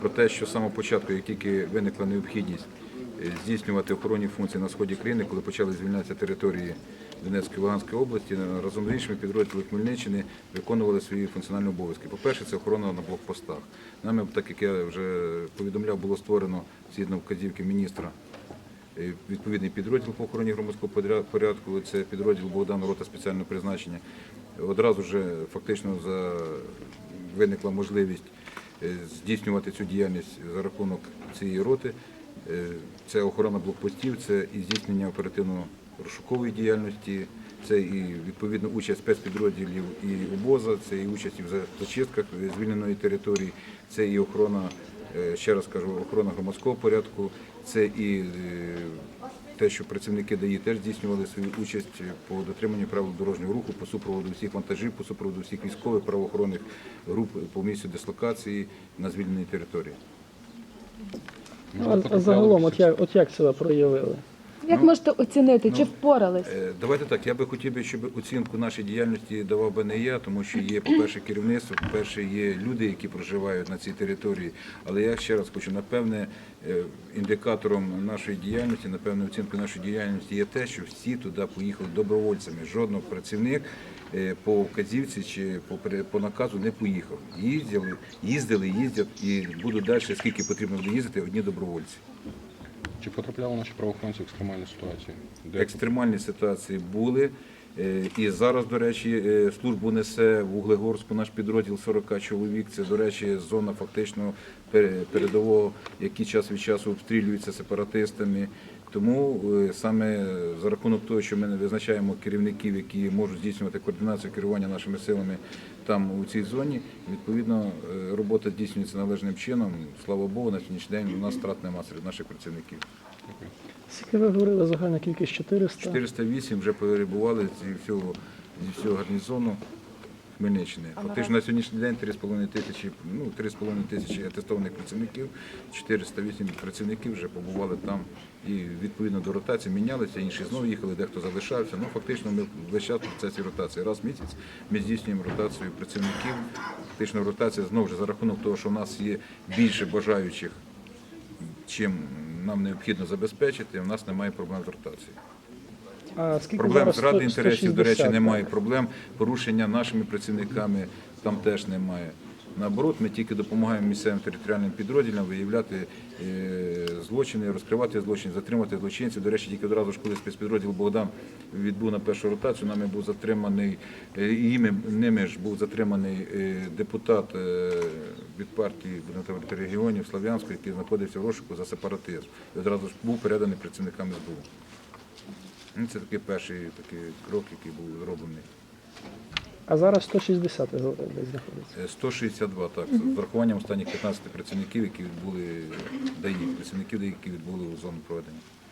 Про те, що з самого початку, як тільки виникла необхідність е, здійснювати охоронні функції на сході країни, коли почали звільнятися території Донецької і Луганської області, разом з іншими підрозділами Хмельниччини виконували свої функціональні обов'язки. По-перше, це охорона на блокпостах. Нами, так як я вже повідомляв, було створено згідно вказівки міністра е, відповідний підрозділ по охороні громадського порядку. Це підрозділ Богдан рота спеціального призначення. Одразу вже фактично за виникла можливість здійснювати цю діяльність за рахунок цієї роти. Е, Це охорона блокпостів, це і здійснення оперативно-розшукової діяльності, це і відповідно участь спецпідрозділів і обоза, це і участь в зачистках звільненої території, це і охорона, е, ще раз кажу, охорона громадського порядку, це і е, те, що працівники ДАІ теж здійснювали свою участь по дотриманню правил дорожнього руху, по супроводу всіх вантажів, по супроводу всіх військових правоохоронних груп по місцю дислокації на звільненій території. А, а загалом, от як, от як себе проявили? Як можете оцінити, чи впорались? Е, Давайте так. Я би хотів би, щоб оцінку нашій діяльності давав би не я, тому що є, по-перше, керівництво, по-перше, є люди, які проживають на цій території. Але я ще раз хочу, напевне, е, індикатором нашої діяльності, напевне, оцінкою нашої діяльності є те, що всі туди поїхали добровольцями. Жодного працівник е, по вказівці чи по, по наказу не поїхав. Їздили, їздили, їздять і будуть далі, скільки потрібно буде їздити, одні добровольці. Чи потрапляли наші правоохоронці в екстремальні ситуації? Де Екстремальні ситуації були. Е, І зараз, до речі, е, службу несе в Углегорську наш підрозділ 40 чоловік. Це, до речі, зона фактично пере- передового, які час від часу обстрілюються сепаратистами. Тому е, саме за рахунок того, що ми не визначаємо керівників, які можуть здійснювати координацію керування нашими силами там у цій зоні, відповідно е, робота здійснюється належним чином. Слава Богу, на сьогоднішній день у нас втрат немає серед наших працівників. Скільки ви говорили, загальна кількість 400? 408 вже перебували зі всього, зі всього гарнізону Хмельниччини. Фактично на сьогоднішній день 3,5 тисячі, ну, 3,5 тисячі атестованих працівників, 408 працівників вже побували там і відповідно до ротації мінялися, інші знову їхали, дехто залишався. Ну, фактично ми весь час в процесі ротації. Раз в місяць ми здійснюємо ротацію працівників. Фактично ротація знову ж за рахунок того, що в нас є більше бажаючих чим нам необхідно забезпечити, у нас немає проблем з ротацією. А скільки Проблем зради 100 інтересів, до речі, немає. Проблем порушення нашими працівниками там теж немає. Наоборот, ми тільки допомагаємо місцевим територіальним підрозділам виявляти е, злочини, розкривати злочини, затримати злочинців. До речі, тільки одразу ж, коли спецпідрозділ Богдан відбув на першу ротацію, нами був затриманий е, і іми- ними ж був затриманий е, депутат від партії будемо регіонів Слов'янської, який знаходився в розшуку за сепаратизм. І одразу ж був переданий працівникам СБУ. Ну, Це такий перший такий крок, який був зроблений. А зараз 160 ви десь знаходиться. Е, 162, так, з врахуванням останніх 15 працівників, які відбули ДАІ, працівників ДАІ, які відбули у зону проведення.